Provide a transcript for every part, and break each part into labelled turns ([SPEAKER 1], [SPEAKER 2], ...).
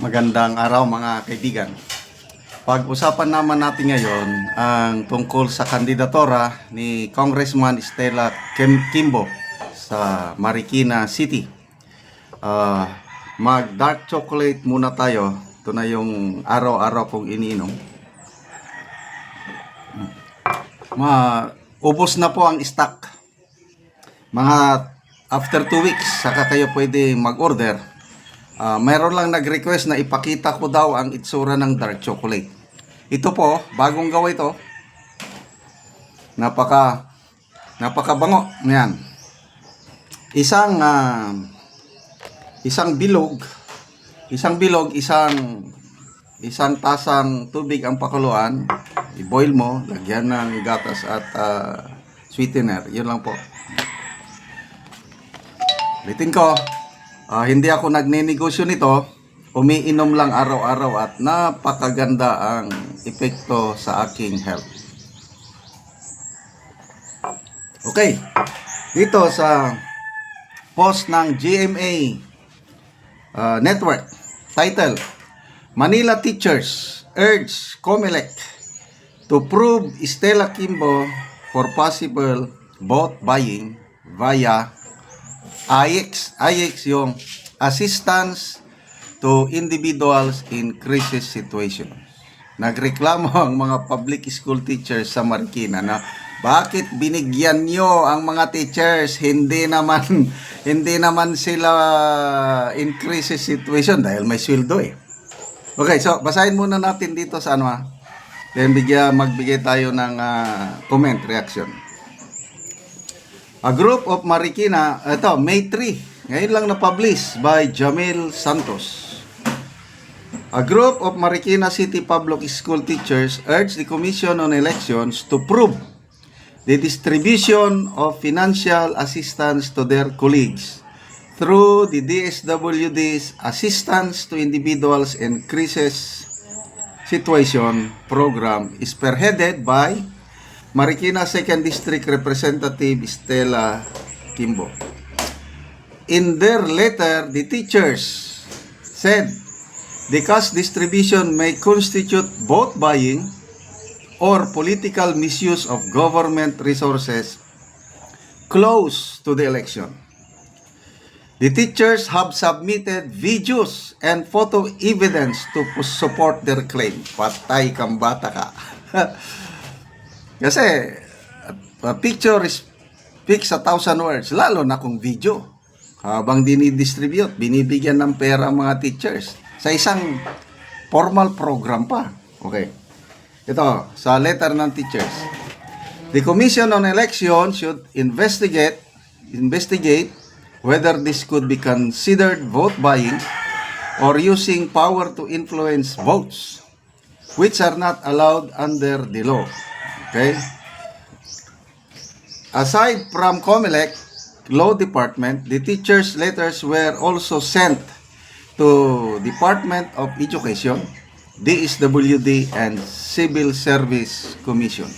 [SPEAKER 1] Magandang araw mga kaibigan. Pag-usapan naman natin ngayon ang tungkol sa kandidatora ni Congressman Stella Kim Kimbo sa Marikina City. Ah, mag dark chocolate muna tayo. Ito na yung araw-araw kong iniinom. Ma, ubos na po ang stock. Mga after 2 weeks, saka kayo pwede mag-order. Ah, mayroon lang nag-request na ipakita ko daw ang itsura ng dark chocolate. Ito po, bagong gawa ito. Napaka napakabango. Yan. Isang ah, isang bilog, isang bilog, isang isang tasang tubig ang pakuluan. I-boil mo, lagyan ng gatas at ah, sweetener. Yun lang po. Ulitin ko, ah, hindi ako nagninegosyo nito. Umiinom lang araw-araw at napakaganda ang epekto sa aking health. Okay. Dito sa post ng GMA ah, Network, title, Manila Teachers urge COMELEC to prove Stella Kimbo for possible vote buying via AIX. AIX yung Assistance to Individuals in Crisis Situations. Nagreklamo ang mga public school teachers sa Marikina na bakit binigyan nyo ang mga teachers hindi naman hindi naman sila in crisis situation dahil may sweldo eh. Okay, so basahin muna natin dito sa ano ah. Then bigyan magbigay tayo ng ah, comment reaction. A group of Marikina, ito, May 3, ngayon lang na-publish by Jamil Santos. A group of Marikina City Public School teachers urged the Commission on Elections to prove the distribution of financial assistance to their colleagues through the DSWD's Assistance to Individuals in Crisis Situation program is spearheaded by Marikina 2nd District Representative Stella Kimbo. In their letter, the teachers said the cash distribution may constitute vote buying or political misuse of government resources close to the election. The teachers have submitted videos and photo evidence to support their claim. Patay kang bata ka. Kasi, a picture is speaks a thousand words, lalo na kung video. Habang dinidistribute, binibigyan ng pera ang mga teachers sa isang formal program pa. Okay. Ito, sa letter ng teachers. The Commission on Election should investigate investigate whether this could be considered vote buying or using power to influence votes which are not allowed under the law. Okay? Aside from COMELEC Law Department, the teachers' letters were also sent to Department of Education, DSWD, and Civil Service Commission.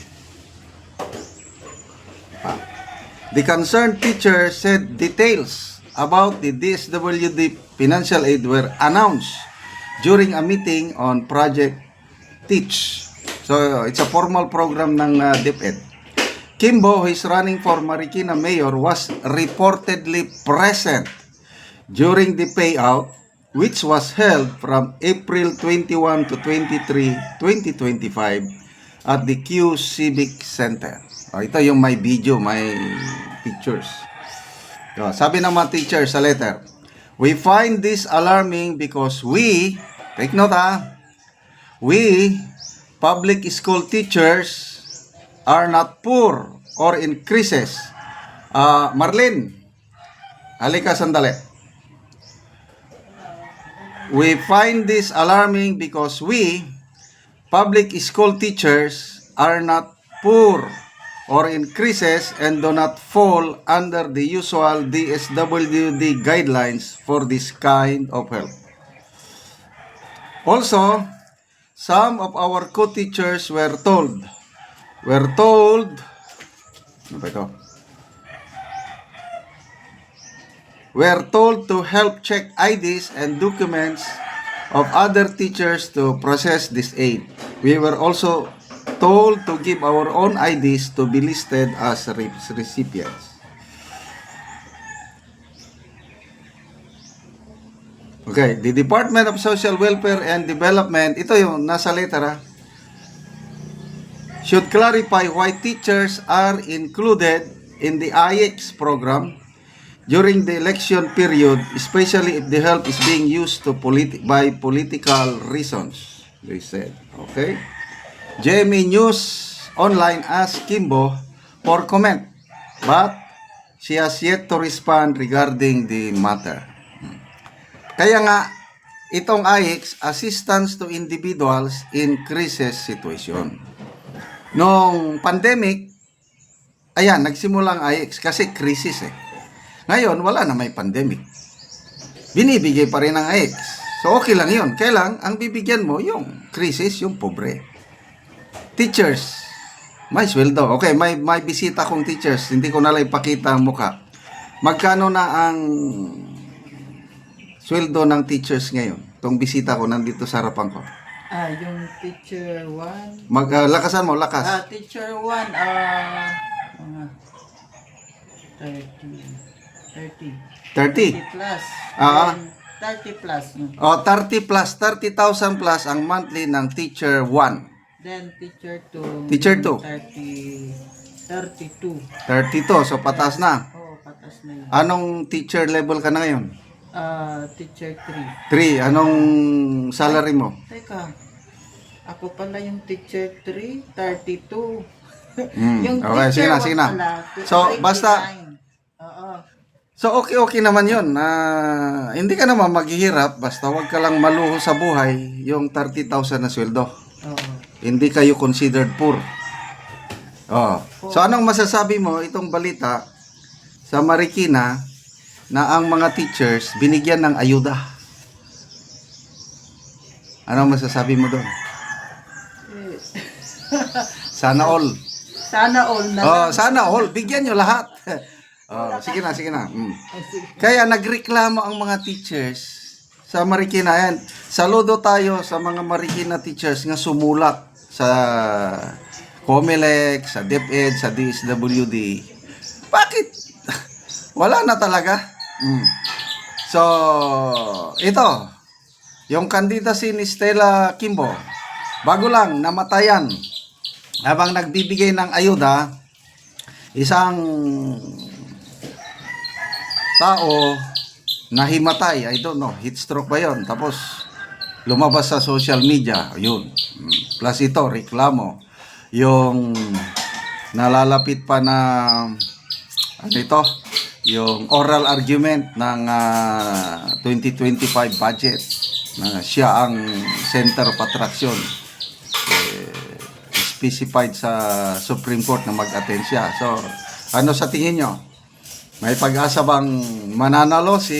[SPEAKER 1] The concerned teacher said details about the DSWD financial aid were announced during a meeting on Project Teach. So, it's a formal program ng uh, DepEd. Kimbo, who is running for Marikina Mayor, was reportedly present during the payout which was held from April 21 to 23, 2025 at the Q Civic Center. Oh, ito yung may video, may pictures. Oh, sabi ng mga teacher sa letter, We find this alarming because we, take note ha, we, public school teachers, are not poor or in crisis. Ah, Marlene, halika sandali. We find this alarming because we, public school teachers, are not poor or in crisis and do not fall under the usual DSWD guidelines for this kind of help. Also, some of our co-teachers were told, were told, ano? Were told to help check IDs and documents of other teachers to process this aid. We were also told to give our own IDs to be listed as re- recipients. Okay, the Department of Social Welfare and Development, ito yung nasa letter ha, should clarify why teachers are included in the IX program during the election period, especially if the help is being used to politi- by political reasons, they said. Okay? JMA News Online asked Kimbo for comment, but she has yet to respond regarding the matter. Kaya nga, itong IX, Assistance to Individuals in Crisis Situation. Nung pandemic, ayan, nagsimula ang IX kasi crisis eh. Ngayon, wala na may pandemic. Binibigay pa rin ang IX. So, okay lang yun. Kailang, ang bibigyan mo, yung crisis, yung pobre. Teachers, may sweldo. Okay, may, may bisita kong teachers. Hindi ko na lang ipakita ang muka. Magkano na ang sweldo ng teachers ngayon? Itong bisita ko nandito sa harapan ko.
[SPEAKER 2] Ah, yung teacher 1.
[SPEAKER 1] Mag, ah, lakasan mo,
[SPEAKER 2] Ah,
[SPEAKER 1] lakas.
[SPEAKER 2] teacher 1, ah, mga 30, 30,
[SPEAKER 1] 30.
[SPEAKER 2] 30 plus.
[SPEAKER 1] Ah.
[SPEAKER 2] Then, 30 plus. no?
[SPEAKER 1] O, 30 plus, 30,000 plus ang monthly ng teacher 1.
[SPEAKER 2] Then, teacher 2.
[SPEAKER 1] Teacher two.
[SPEAKER 2] 30, 32.
[SPEAKER 1] 32, so patas na.
[SPEAKER 2] Oo, patas na yun.
[SPEAKER 1] Anong teacher level ka na ngayon?
[SPEAKER 2] Ah, teacher 3.
[SPEAKER 1] 3. Anong salary mo?
[SPEAKER 2] Teka, ako pala yung teacher 3, 32.
[SPEAKER 1] Hmm, okay, sige na, sige na.
[SPEAKER 2] pala,
[SPEAKER 1] So,
[SPEAKER 2] 29.
[SPEAKER 1] basta,
[SPEAKER 2] Oo.
[SPEAKER 1] so okay, okay naman yun. Ah, hindi ka naman maghihirap, basta wag ka lang maluho sa buhay yung 30,000 na sweldo.
[SPEAKER 2] Oo.
[SPEAKER 1] Hindi kayo considered poor. Oh. So anong masasabi mo itong balita sa Marikina na ang mga teachers binigyan ng ayuda? Anong masasabi mo doon? Sana all.
[SPEAKER 2] Sana all na
[SPEAKER 1] Oh, sana all. Bigyan nyo lahat. oh, sige na, sige na. Mm. Kaya nagreklamo ang mga teachers sa Marikina. Yan. Saludo tayo sa mga Marikina teachers nga sumulat sa COMELEC, sa DepEd, sa DSWD. Bakit? Wala na talaga. Mm. So, ito. Yung candidacy ni Stella Kimbo. Bago lang, namatayan. Habang nagbibigay ng ayuda, isang tao nahimatay, I don't know, heat stroke ba yon? Tapos lumabas sa social media, yun. Plus ito, reklamo. Yung nalalapit pa na ano ito, yung oral argument ng ah, 2025 budget na siya ang center of attraction eh, specified sa Supreme Court na mag-attend siya. So, ano sa tingin nyo? May pag-asa bang mananalo si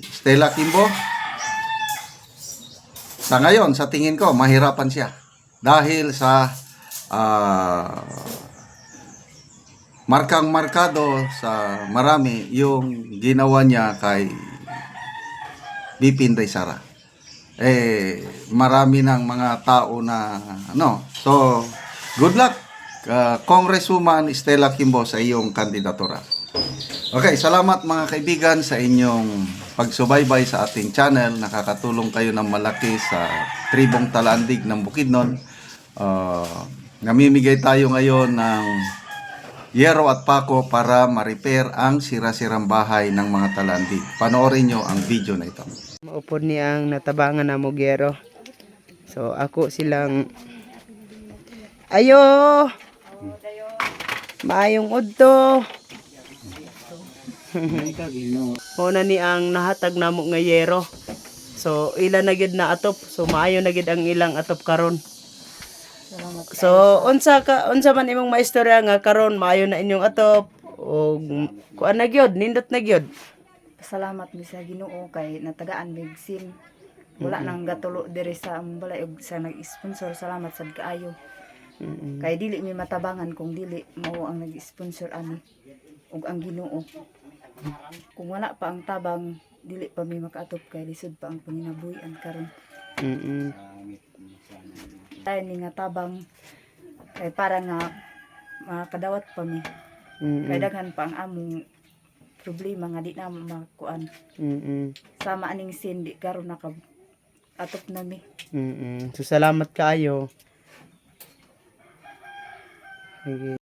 [SPEAKER 1] Stella Kimbo? Sa ngayon, sa tingin ko, mahirapan siya. Dahil sa ah, markang markado sa marami yung ginawa niya kay Bipinday Sara. Eh, marami ng mga tao na ano. So, good luck, uh, Congresswoman Stella Kimbo sa iyong kandidatura. Okay, salamat mga kaibigan sa inyong pagsubaybay sa ating channel. Nakakatulong kayo ng malaki sa tribong talandig ng Bukidnon. Uh, namimigay tayo ngayon ng yero at pako para ma-repair ang sira-sirang bahay ng mga talandig. Panoorin nyo ang video na ito.
[SPEAKER 3] Maupod ni ang natabangan na mogero. So ako silang Ayo! Maayong udto. Una ni ang nahatag namo nga yero. So ila na gid na atop. So maayo na gid ang ilang atop karon. So unsa ka unsa man imong maistorya nga karon maayo na inyong atop o kuan na gyud nindot na gyud.
[SPEAKER 4] Salamat mi sa Ginoo kay natagaan mig sin. Wala nang gatulo diri sa balay ug sa nag-sponsor salamat sad kaayo. Kay dili mi matabangan kung dili mao ang nag-sponsor ani ug ang Ginoo. Kung wala pa ang tabang dili pa mi makaatop kay lisod pa ang panginabuhian karon
[SPEAKER 3] Mm-mm.
[SPEAKER 4] Tayo ni nga tabang kay para nga makadawat pa mi
[SPEAKER 3] Mm-mm.
[SPEAKER 4] kay daghan pa ang among problema nga di na makuan
[SPEAKER 3] Mm-mm.
[SPEAKER 4] sama aning sin di karon naka atop na mi
[SPEAKER 3] Mm-mm. So, salamat kaayo. Sige.